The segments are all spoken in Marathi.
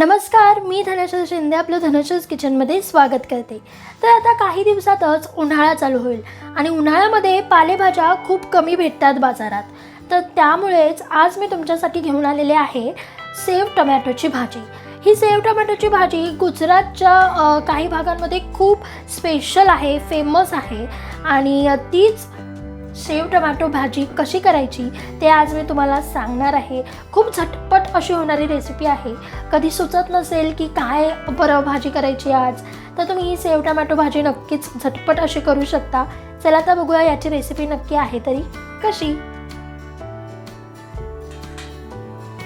नमस्कार मी धनश्री शिंदे आपलं धनश्रीज किचनमध्ये स्वागत करते. तर आता काही दिवसातच उन्हाळा चालू होईल आणि उन्हाळ्यामध्ये पालेभाज्या खूप कमी भेटतात बाजारात. तर त्यामुळेच आज मी तुमच्यासाठी घेऊन आलेले आहे सेव टमॅटोची भाजी. ही सेव टमॅटोची भाजी गुजरातच्या काही भागांमध्ये खूप स्पेशल आहे फेमस आहे आणि तीच शेव टोमॅटो भाजी कशी करायची ते आज मी तुम्हाला सांगणार आहे. खूप झटपट अशी होणारी रेसिपी आहे. कधी सुचत नसेल की काय बरं भाजी करायची आज तर तुम्ही ही सेव टोमॅटो भाजी नक्कीच झटपट अशी करू शकता. चला तर बघूया याची रेसिपी नक्की आहे तरी कशी.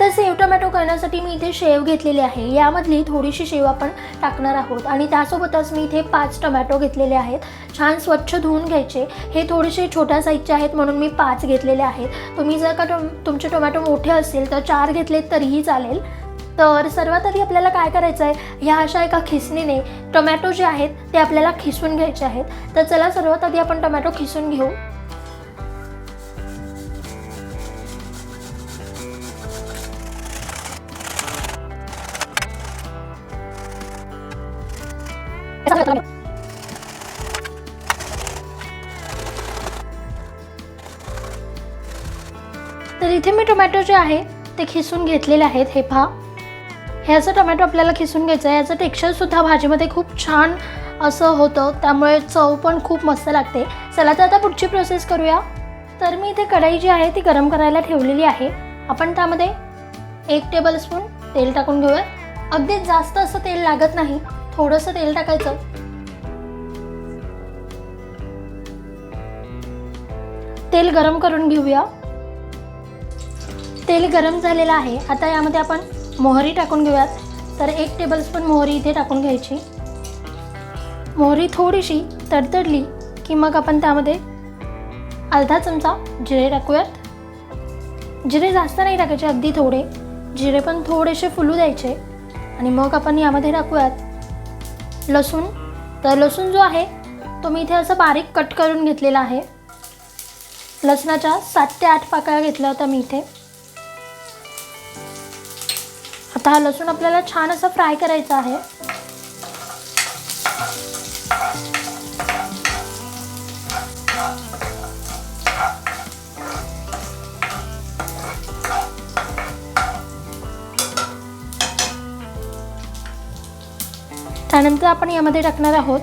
तर सेव टोमॅटो करण्यासाठी मी इथे शेव घेतलेली आहे. यामधली थोडीशी शेव आपण टाकणार आहोत आणि त्यासोबतच मी इथे पाच टोमॅटो घेतलेले आहेत. छान स्वच्छ धुवून घ्यायचे. हे थोडेसे छोट्या साईजचे आहेत म्हणून मी पाच घेतलेले आहेत. तुम्ही जर का टो तुमचे टोमॅटो मोठे असतील तर चार घेतलेत तरीही चालेल. तर सर्वात आधी आपल्याला काय करायचं आहे ह्या अशा एका खिसणीने टोमॅटो जे आहेत ते आपल्याला खिसून घ्यायचे आहेत. तर चला सर्वात आधी आपण टोमॅटो खिसून घेऊ. तर इथे मी टोमॅटो जे आहे ते खिसून घेतलेले आहेत हे पहा. हे असं टोमॅटो आपल्याला खिसून घ्यायचं आहे. याचं टेक्स्चरसुद्धा भाजीमध्ये खूप छान असं होतं. त्यामुळे चव पण खूप मस्त लागते. चला तर आता पुढची प्रोसेस करूया. तर मी इथे कढाई जी आहे ती गरम करायला ठेवलेली आहे. आपण त्यामध्ये एक टेबलस्पून तेल टाकून घेऊया अगदी जास्त असं तेल लागत नाही. थोडंसं तेल टाकायचं. तेल गरम करून घेऊया. तेल गरम झालेलं आहे. आता यामध्ये आपण मोहरी टाकून घेऊयात. तर एक टेबलस्पून मोहरी इथे टाकून घ्यायची. मोहरी थोडीशी तडतडली की मग आपण त्यामध्ये अर्धा चमचा जिरे टाकूयात. जिरे जास्त नाही टाकायचे अगदी थोडे. जिरे पण थोडेसे फुलू द्यायचे. आणि मग आपण यामध्ये टाकूयात लसूण. तर लसूण जो आहे तो मी इथे असं बारीक कट करून घेतलेला आहे. लसणाच्या सात ते आठ पाकळ्या घेतल्या होत्या मी इथे. आता हा लसूण आपल्याला छान असा फ्राय करायचा आहे. त्यानंतर आपण यामध्ये टाकणार आहोत.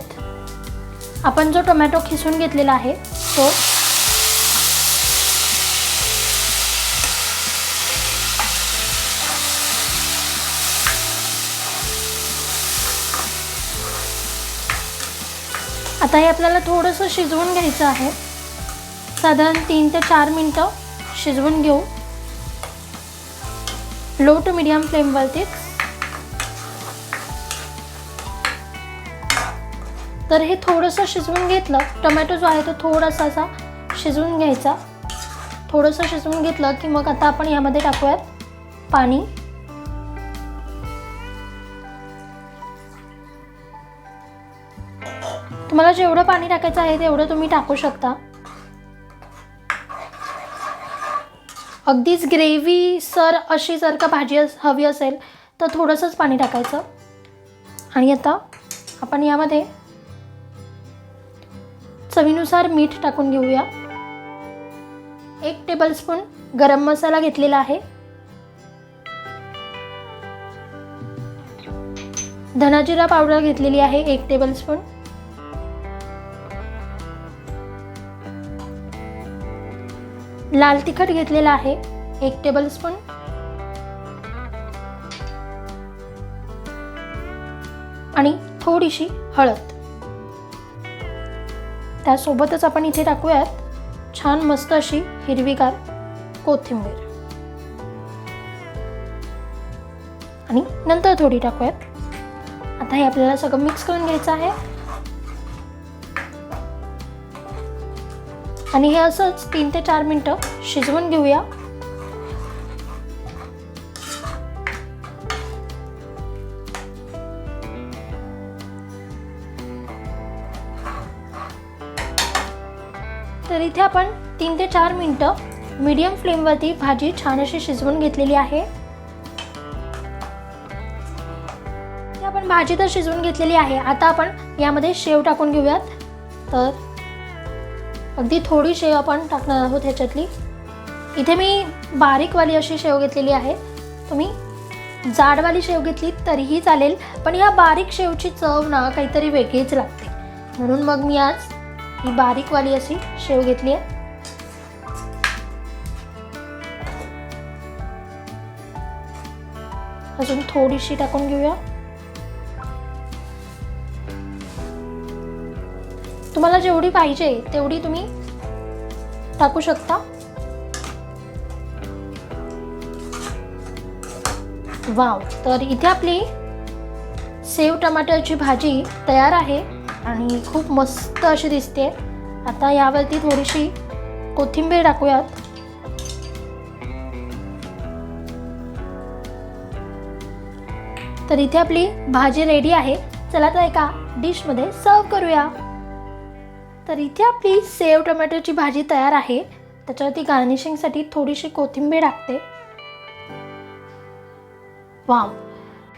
आपण जो टोमॅटो खिसून घेतलेला आहे तो आता हे आपल्याला थोडंसं शिजवून घ्यायचं आहे. साधारण तीन ते चार मिनटं शिजवून घेऊ. लो टू मिडियम फ्लेमवरतीच तर हे थोडंसं शिजवून घेतलं. टोमॅटो जो आहे तो थोडासा असा शिजवून घ्यायचा. थोडंसं शिजवून घेतलं की मग आता आपण यामध्ये टाकूयात पाणी. तुम्हाला जेवढं पाणी टाकायचं आहे तेवढं तुम्ही टाकू शकता. अगदीच ग्रेव्ही सर अशी जर का भाजी अस हवी असेल तर थोडंसंच पाणी टाकायचं. आणि आता आपण यामध्ये चवीनुसार मीठ टाकून घेऊया. एक टेबलस्पून गरम मसाला घेतलेला आहे. धनाजिरा पावडर घेतलेली आहे एक टेबलस्पून लाल तिखट घेतलेला आहे एक टेबलस्पून आणि थोडीशी हळद. त्यासोबतच आपण इथे टाकूयात छान मस्त अशी हिरवीगार कोथिंबीर. आणि नंतर थोडी टाकूयात. आता हे आपल्याला सगळं मिक्स करून घ्यायचं आहे. आणि हे असंच तीन ते चार मिनटं शिजवून घेऊया. तर इथे आपण तीन ते चार मिनटं मीडियम फ्लेमवरती भाजी छान अशी शिजवून घेतलेली आहे. आपण भाजी तर शिजवून घेतलेली आहे. आता आपण यामध्ये शेव टाकून घेऊयात. तर अगदी थोडी शेव आपण टाकणार आहोत ह्याच्यातली. इथे मी बारीकवाली अशी शेव घेतलेली आहे. तुम्ही जाडवाली शेव घेतली तरीही चालेल पण या बारीक शेवची चव ना काहीतरी वेगळीच लागते. म्हणून मग मी आज ही बारीकवाली अशी शेव घेतली आहे. अजून थोडीशी टाकून घेऊया. तुम्हाला जेवढी पाहिजे तेवढी तुम्ही टाकू शकता. वाव तर इथे आपली सेव टमाटरची भाजी तयार आहे. आणि खूप मस्त अशी दिसते आता यावरती थोडीशी कोथिंबीर टाकूयात. तर इथे आपली भाजी रेडी आहे. चला तर एका डिशमध्ये सर्व करूया. तर इथे आपली सेव टोमॅटोची भाजी तयार आहे. त्याच्यावरती गार्निशिंगसाठी थोडीशी कोथिंबीर टाकते. वाव.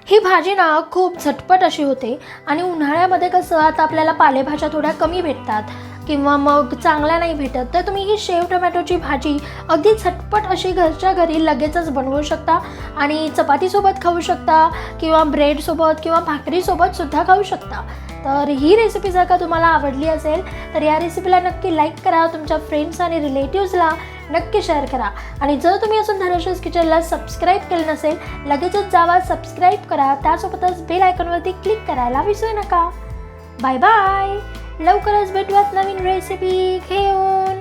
ही भाजी ना खूप झटपट अशी होते आणि उन्हाळ्यामध्ये कसं आता आपल्याला पालेभाज्या थोड्या कमी भेटतात किंवा मग चांगल्या नाही भेटत तर तुम्ही ही शेव टोमॅटोची भाजी अगदी झटपट अशी घरच्या घरी लगेचच बनवू शकता आणि चपातीसोबत खाऊ शकता किंवा ब्रेडसोबत किंवा भाकरीसोबत सुद्धा खाऊ शकता. तर ही रेसिपी जर का तुम्हाला आवडली असेल तर या रेसिपीला नक्की लाईक करा तुमच्या फ्रेंड्स आणि रिलेटिव्सला नक्की शेअर करा. आणि जर तुम्ही अजून धनुष्यस किचनला सबस्क्राईब केलं नसेल लगेचच जावा सबस्क्राईब करा. त्यासोबतच बेल आयकॉनवरती क्लिक करायला विसरू नका. बाय बाय लवकरच भेटूयात नवीन रेसिपी घेऊन